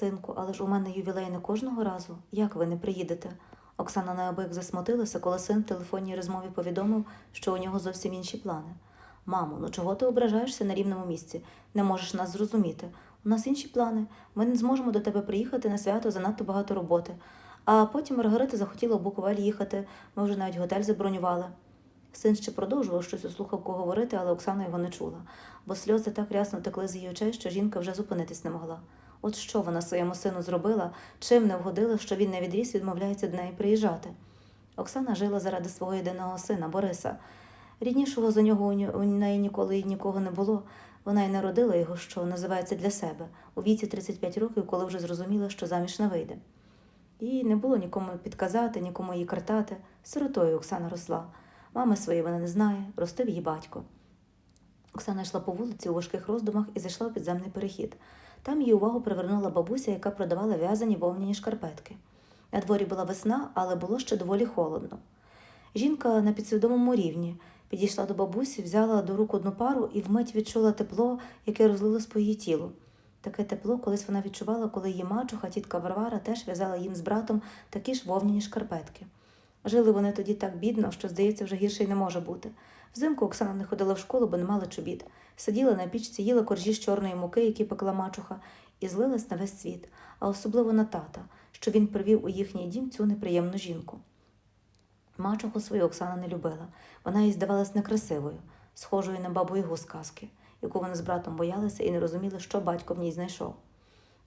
Синку, але ж у мене ювілей не кожного разу. Як ви не приїдете? Оксана неабияк засмутилася, коли син в телефонній розмові повідомив, що у нього зовсім інші плани. Мамо, ну чого ти ображаєшся на рівному місці? Не можеш нас зрозуміти. У нас інші плани. Ми не зможемо до тебе приїхати на свято занадто багато роботи. А потім Маргарита захотіла в Буковель їхати. Ми вже навіть готель забронювали. Син ще продовжував щось у слухавку говорити, але Оксана його не чула, бо сльози так рясно текли з її очей, що жінка вже зупинитись не могла. От що вона своєму сину зробила, чим не вгодила, що він на відріз відмовляється до неї приїжджати. Оксана жила заради свого єдиного сина, Бориса. Ріднішого за нього у у неї ніколи і нікого не було. Вона й народила його, що називається для себе, у віці 35 років, коли вже зрозуміла, що заміж не вийде. Їй не було нікому підказати, нікому її картати. Сиротою Оксана росла. Мами своєї вона не знає, ростив її батько. Оксана йшла по вулиці у важких роздумах і зайшла у підземний перехід. Там її увагу привернула бабуся, яка продавала в'язані вовняні шкарпетки. На дворі була весна, але було ще доволі холодно. Жінка на підсвідомому рівні підійшла до бабусі, взяла до рук одну пару і вмить відчула тепло, яке розлилось по її тілу. Таке тепло колись вона відчувала, коли її мачуха, тітка Варвара, теж в'язала їм з братом такі ж вовняні шкарпетки. Жили вони тоді так бідно, що, здається, вже гірше й не може бути. Взимку Оксана не ходила в школу, бо не мала чобіт. Сиділа на пічці, їла коржі з чорної муки, які пекла мачуха, і злилась на весь світ, а особливо на тата, що він привів у їхній дім цю неприємну жінку. Мачуху свою Оксана не любила. Вона їй здавалась некрасивою, схожою на бабу Ягу з казки, яку вони з братом боялися і не розуміли, що батько в ній знайшов.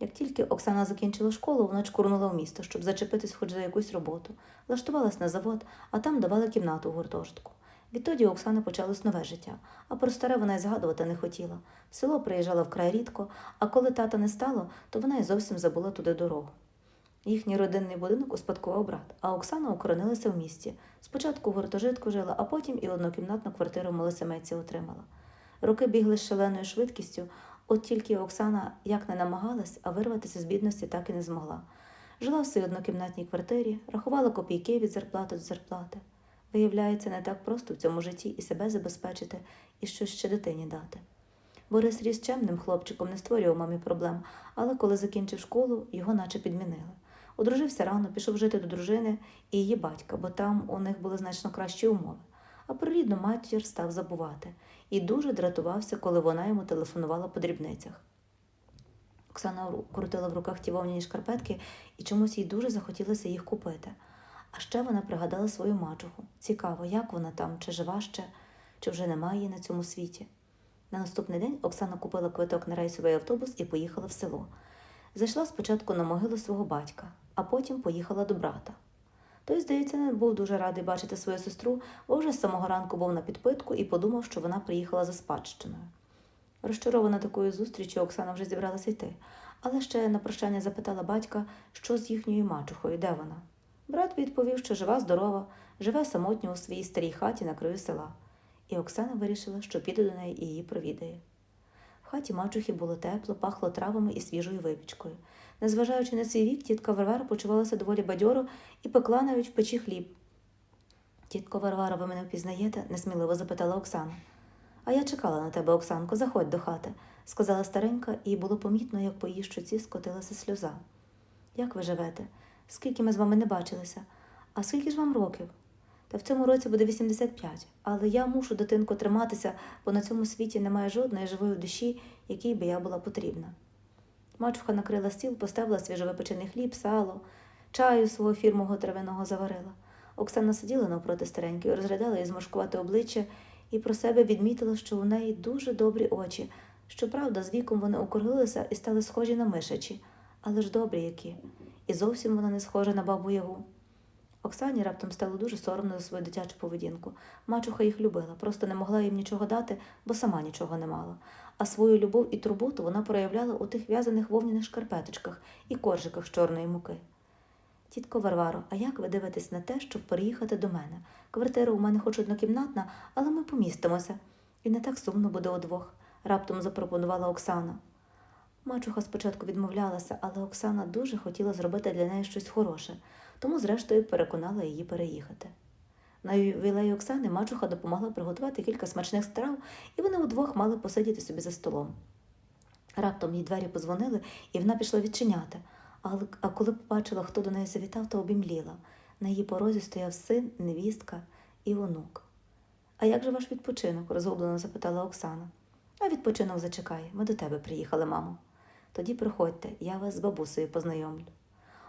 Як тільки Оксана закінчила школу, вона чкурнула в місто, щоб зачепитись хоч за якусь роботу, влаштувалась на завод, а там давали кімнату у гуртожитку. Відтоді у Оксани почалось нове життя, а про старе вона й згадувати не хотіла. В село приїжджала вкрай рідко, а коли тата не стало, то вона й зовсім забула туди дорогу. Їхній родинний будинок успадкував брат, а Оксана укоронилася в місті. Спочатку в гуртожитку жила, а потім і однокімнатну квартиру в Малосемейці отримала. Роки бігли з шаленою швидкістю, от тільки Оксана як не намагалась, а вирватися з бідності так і не змогла. Жила в своїй однокімнатній квартирі, рахувала копійки від зарплати до зарплати. Виявляється, не так просто в цьому житті і себе забезпечити, і щось ще дитині дати. Борис ріс чемним хлопчиком, не створював мамі проблем, але коли закінчив школу, його наче підмінили. Одружився рано, пішов жити до дружини і її батька, бо там у них були значно кращі умови. А про рідну матір став забувати і дуже дратувався, коли вона йому телефонувала по дрібницях. Оксана крутила в руках ті вовняні шкарпетки, і чомусь їй дуже захотілося їх купити. А ще вона пригадала свою мачуху. Цікаво, як вона там, чи жива ще, чи вже немає її на цьому світі. На наступний день Оксана купила квиток на рейсовий автобус і поїхала в село. Зайшла спочатку на могилу свого батька, а потім поїхала до брата. Той, здається, не був дуже радий бачити свою сестру, бо вже з самого ранку був на підпитку і подумав, що вона приїхала за спадщиною. Розчарована такою зустрічю, Оксана вже зібралася йти, але ще на прощання запитала батька, що з їхньою мачухою, де вона. Брат відповів, що жива, здорова, живе самотньо у своїй старій хаті на краю села. І Оксана вирішила, що піде до неї і її провідає. Хаті мачухи було тепло, пахло травами і свіжою випічкою. Незважаючи на свій вік, тітка Варвара почувалася доволі бадьоро і пекла навіть в печі хліб. Тітко Варвара, ви мене впізнаєте? несміливо запитала Оксана. А я чекала на тебе, Оксанко, заходь до хати, сказала старенька, і було помітно, як по її щоці скотилася сльоза. Як ви живете? Скільки ми з вами не бачилися? А скільки ж вам років? Та в цьому році буде 85, але я мушу, дитинко, триматися, бо на цьому світі немає жодної живої душі, якій би я була потрібна. Мачуха накрила стіл, поставила свіжовипечений хліб, сало, чаю свого фірмового травяного заварила. Оксана сиділа навпроти старенької, розглядала її зморшкувати обличчя і про себе відмітила, що у неї дуже добрі очі. Щоправда, з віком вони округлилися і стали схожі на мишачі, але ж добрі які. І зовсім вона не схожа на бабу Ягу. Оксані раптом стало дуже соромно за свою дитячу поведінку. Мачуха їх любила, просто не могла їм нічого дати, бо сама нічого не мала. А свою любов і турботу вона проявляла у тих в'язаних вовняних шкарпеточках і коржиках з чорної муки. Тітко Варваро, а як ви дивитесь на те, щоб переїхати до мене? Квартира у мене хоч однокімнатна, але ми помістимося. І не так сумно буде удвох, раптом запропонувала Оксана. Мачуха спочатку відмовлялася, але Оксана дуже хотіла зробити для неї щось хороше, тому, зрештою, переконала її переїхати. На ювілеї Оксани мачуха допомогла приготувати кілька смачних страв, і вони удвох мали посидіти собі за столом. Раптом їй двері позвонили, і вона пішла відчиняти. Але, а коли побачила, хто до неї завітав, то обімліла. На її порозі стояв син, невістка і онук. А як же ваш відпочинок? розгублено запитала Оксана. А відпочинок зачекає. Ми до тебе приїхали, мамо. Тоді приходьте, я вас з бабусею познайомлю.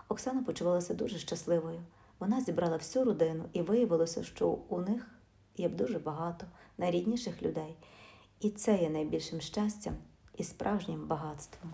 Оксана почувалася дуже щасливою. Вона зібрала всю родину і виявилося, що у них є дуже багато найрідніших людей. І це є найбільшим щастям і справжнім багатством.